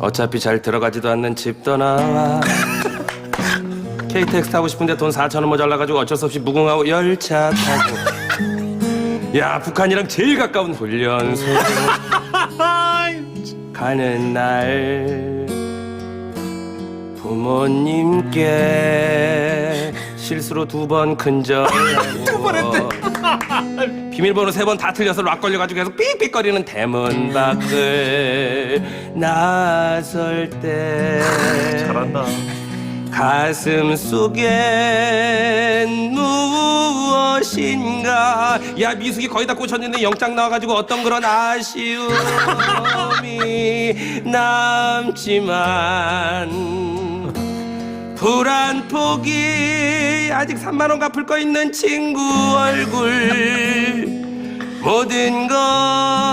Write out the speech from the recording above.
어차피 잘 들어가지도 않는 집 떠나와. KTX 타고 싶은데 돈 4천 원 모자라가지고 어쩔 수 없이 무궁화호 열차 타고. 야 북한이랑 제일 가까운 훈련소. 가는 날 부모님께 실수로 두 번 큰절하고 비밀번호 세 번 다 틀려서 락 걸려가지고 계속 삑삑거리는 대문 밖을 나설 때 잘한다. 가슴 속엔 무엇인가 야 미숙이 거의 다 꽂혔는데 영장 나와가지고 어떤 그런 아쉬움이 남지만 불안 포기 아직 3만 원 갚을 거 있는 친구 얼굴 모든 것